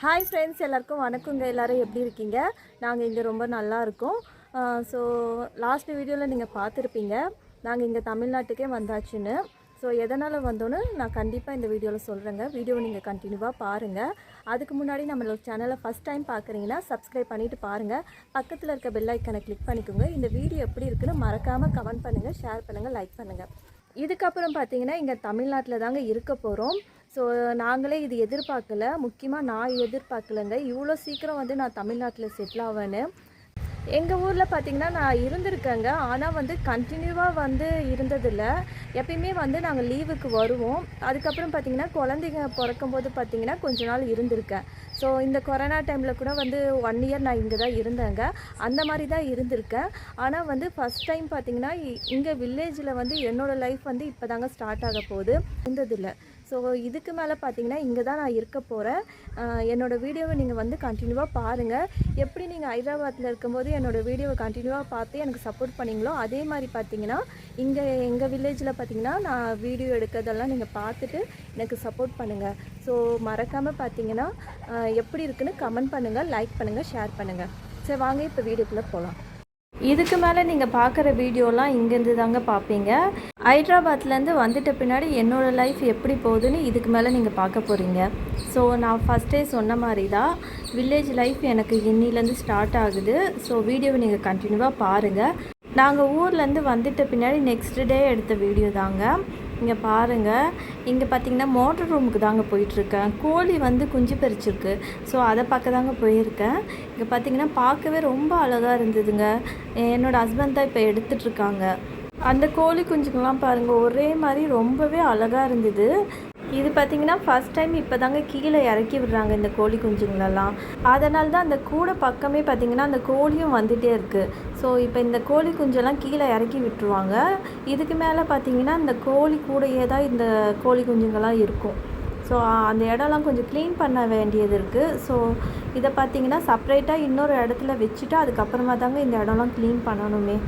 Hi friends எல்லாருக்கும் வணக்கங்க. எல்லோரும் எப்படி இருக்கீங்க? நாங்கள் இங்கே ரொம்ப நல்லா இருக்கோம். ஸோ லாஸ்ட் வீடியோவில் நீங்கள் பார்த்துருப்பீங்க. நாங்கள் இங்கே தமிழ்நாட்டுக்கே வந்தாச்சுன்னு. ஸோ எதனால் வந்தோன்னு நான் கண்டிப்பாக இந்த வீடியோவில் சொல்கிறேங்க வீடியோவை நீங்கள் கண்டினியூவாக பாருங்கள் அதுக்கு முன்னாடி நம்மளோட சேனலை ஃபஸ்ட் டைம் பார்க்குறீங்கன்னா சப்ஸ்கிரைப் பண்ணிவிட்டு பாருங்கள் பக்கத்தில் இருக்க பெல் ஐக்கனை கிளிக் பண்ணிக்கோங்க. இந்த வீடியோ எப்படி இருக்குன்னு மறக்காமல் கமெண்ட் பண்ணுங்கள் ஷேர் பண்ணுங்கள் லைக் பண்ணுங்கள் இதுக்கப்புறம் பார்த்தீங்கன்னா இங்கே தமிழ்நாட்டில் தாங்க இருக்க போகிறோம் ஸோ நாங்களே இது எதிர்பார்க்கல. முக்கியமாக நான் எதிர்பார்க்கலங்க. இவ்வளோ சீக்கிரம் வந்து நான் தமிழ்நாட்டில் செட்டில் ஆவேன்னு. எங்கள் ஊரில் பார்த்திங்கன்னா நான் இருந்திருக்கேங்க. ஆனால் வந்து கண்டினியூவாக வந்து இருந்ததில்ல. எப்பயுமே வந்து நாங்கள் லீவுக்கு வருவோம். அதுக்கப்புறம் பார்த்திங்கன்னா குழந்தைங்க பிறக்கும்போது பார்த்திங்கன்னா கொஞ்ச நாள் இருந்திருக்கேன். ஸோ இந்த கொரோனா டைமில் கூட வந்து ஒன் இயர் நான் இங்கே தான் இருந்தேங்க. அந்த மாதிரி தான் இருந்திருக்கேன். ஆனால் வந்து ஃபஸ்ட் டைம் பார்த்தீங்கன்னா இங்கே வில்லேஜில் வந்து என்னோடய லைஃப் வந்து இப்போ தாங்க ஸ்டார்ட் ஆக போகுது. இருந்ததில்லை. ஸோ இதுக்கு மேலே பார்த்தீங்கன்னா இங்கே தான் நான் இருக்க போகிறேன் என்னோடய வீடியோவை நீங்கள் வந்து கண்டினியூவாக பாருங்கள் எப்படி நீங்கள் ஹைதராபாத்தில் இருக்கும்போது என்னோடய வீடியோவை கண்டினியூவாக பார்த்து எனக்கு சப்போர்ட் பண்ணீங்களோ அதே மாதிரி பார்த்தீங்கன்னா இங்கே எங்கள் வில்லேஜில் பார்த்தீங்கன்னா நான் வீடியோ எடுக்கிறதெல்லாம் நீங்கள் பார்த்துட்டு எனக்கு சப்போர்ட் பண்ணுங்கள் ஸோ மறக்காமல் பார்த்தீங்கன்னா எப்படி இருக்குன்னு கமெண்ட் பண்ணுங்கள் லைக் பண்ணுங்கள் ஷேர் பண்ணுங்கள் சரி வாங்க இப்போ வீடியோக்குள்ளே போகலாம் இதுக்கு மேலே நீங்கள் பார்க்குற வீடியோலாம் இங்கேருந்து தாங்க பார்ப்பீங்க. ஹைட்ராபாத்லேருந்து வந்துட்ட பின்னாடி என்னோடய லைஃப் எப்படி போகுதுன்னு இதுக்கு மேலே நீங்கள் பார்க்க போகிறீங்க ஸோ நான் ஃபஸ்ட்டே சொன்ன மாதிரி தான் வில்லேஜ் லைஃப் எனக்கு இன்னிலேருந்து ஸ்டார்ட் ஆகுது. ஸோ வீடியோவை நீங்கள் கண்டினியூவாக பாருங்கள் நாங்கள் ஊர்லேருந்து வந்துட்ட பின்னாடி நெக்ஸ்ட் டே எடுத்த வீடியோ தாங்க இங்கே பாருங்கள் இங்கே பார்த்தீங்கன்னா மோட்டர் ரூமுக்கு தாங்க போயிட்டுருக்கேன். கோழி வந்து குஞ்சு பறிச்சிருக்கு. ஸோ அதை பார்க்க தாங்க போயிருக்கேன். இங்கே பார்த்தீங்கன்னா பார்க்கவே ரொம்ப அழகாக இருந்ததுங்க. என்னோடய ஹஸ்பண்ட் தான் இப்போ எடுத்துட்ருக்காங்க அந்த கோழி குஞ்சுங்கள்லாம் பாருங்கள் ஒரே மாதிரி ரொம்பவே அழகாக இருந்தது. இது பார்த்தீங்கன்னா ஃபஸ்ட் டைம் இப்போ தாங்க கீழே இறக்கி விடுறாங்க இந்த கோழி குஞ்சுங்களெல்லாம். அதனால தான் அந்த கூடை பக்கமே பார்த்திங்கன்னா அந்த கோழியும் வந்துகிட்டே இருக்குது ஸோ இப்போ இந்த கோழி குஞ்செல்லாம் கீழே இறக்கி விட்டுருவாங்க. இதுக்கு மேலே பார்த்தீங்கன்னா இந்த கோழி கூடையே தான் இந்த கோழி குஞ்சுங்கள்லாம் இருக்கும். ஸோ அந்த இடம்லாம் கொஞ்சம் க்ளீன் பண்ண வேண்டியது இருக்குது ஸோ இதை பார்த்தீங்கன்னா செப்ரேட்டாக இன்னொரு இடத்துல வச்சுட்டு அதுக்கப்புறமா தாங்க இந்த இடம்லாம் க்ளீன் பண்ணணுமே.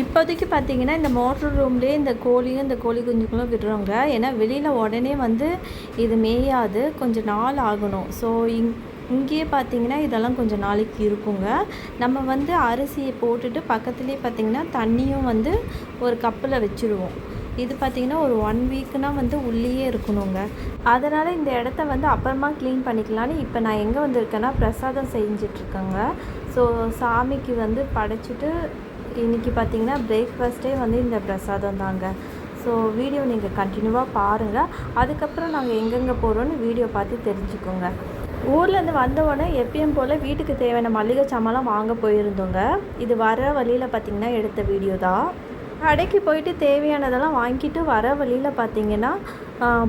இப்போதைக்கு பார்த்தீங்கன்னா இந்த மோட்டர் ரூம்லேயே இந்த கோழியும் இந்த கோழி குஞ்சுகளும் விடுறோங்க. ஏன்னா வெளியில் உடனே வந்து இது மேயாது. கொஞ்சம் நாள் ஆகணும். ஸோ இங் இங்கேயே பார்த்தீங்கன்னா இதெல்லாம் கொஞ்சம் நாளைக்கு இருக்குங்க. நம்ம வந்து அரிசியை போட்டுட்டு பக்கத்துலேயே பார்த்தீங்கன்னா தண்ணியும் வந்து ஒரு கப்பில் வச்சுருவோம். இது பார்த்திங்கன்னா ஒரு ஒன் வீக்குனா வந்து உள்ளேயே இருக்கணுங்க. அதனால் இந்த இடத்த வந்து அப்புறமா க்ளீன் பண்ணிக்கலான்னு இப்போ நான் எங்கே வந்திருக்கேன்னா பிரசாதம் செஞ்சிட்ருக்கேங்க. ஸோ சாமிக்கு வந்து படைச்சிட்டு இன்றைக்கி பார்த்தீங்கன்னா பிரேக்ஃபாஸ்ட்டே வந்து இந்த பிரசாதம் தாங்க. ஸோ வீடியோ நீங்கள் கண்டினியூவாக பாருங்கள் அதுக்கப்புறம் நாங்கள் எங்கெங்கே போகிறோன்னு வீடியோ பார்த்து தெரிஞ்சுக்கோங்க. ஊர்லேருந்து வந்த உடனே எப்பயும் போல் வீட்டுக்கு தேவையான மளிகை சாமான்லாம் வாங்க போயிருந்தோங்க. இது வர வழியில் பார்த்திங்கன்னா எடுத்த வீடியோ தான் கடைக்கு போயிட்டு தேவையானதெல்லாம் வாங்கிட்டு வர வழியில் பார்த்தீங்கன்னா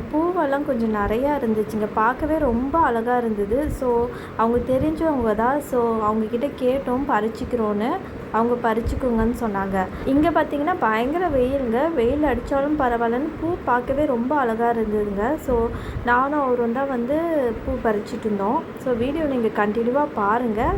பூவெல்லாம் கொஞ்சம் நிறையா இருந்துச்சுங்க. பார்க்கவே ரொம்ப அழகாக இருந்தது. ஸோ அவங்க தெரிஞ்சவங்க தான். ஸோ அவங்கக்கிட்ட கேட்டோம் பறிச்சிக்கிறோன்னு. அவங்க பறிச்சுக்குங்கன்னு சொன்னாங்க. இங்கே பார்த்தீங்கன்னா பயங்கர வெயிலுங்க. வெயில் அடித்தாலும் பரவாயில்லன்னு பூ பார்க்கவே ரொம்ப அழகாக இருந்ததுங்க. ஸோ நானும் அவரும் தான் வந்து பூ பறிச்சுட்டு இருந்தோம். ஸோ வீடியோ நீங்கள் கண்டினியூவாக பாருங்கள்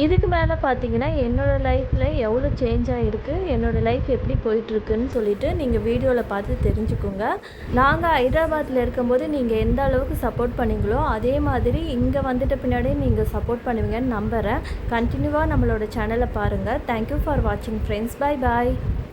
இதுக்கு மேலே பார்த்தீங்கன்னா என்னோடய லைஃப்பில் எவ்வளோ சேஞ்ச் ஆகிருக்கு என்னோடய லைஃப் எப்படி போயிட்டுருக்குன்னு சொல்லிட்டு நீங்கள் வீடியோவில் பார்த்து தெரிஞ்சுக்கோங்க. நாங்கள் ஹைதராபாத்தில் இருக்கும்போது நீங்கள் எந்த அளவுக்கு சப்போர்ட் பண்ணீங்களோ அதே மாதிரி இங்கே வந்துட்ட பின்னாடி நீங்கள் சப்போர்ட் பண்ணுவீங்கன்னு நம்புகிறேன் கண்டினியூவாக நம்மளோட சேனலை பாருங்கள் தேங்க்யூ ஃபார் வாட்சிங் ஃப்ரெண்ட்ஸ் பை பாய்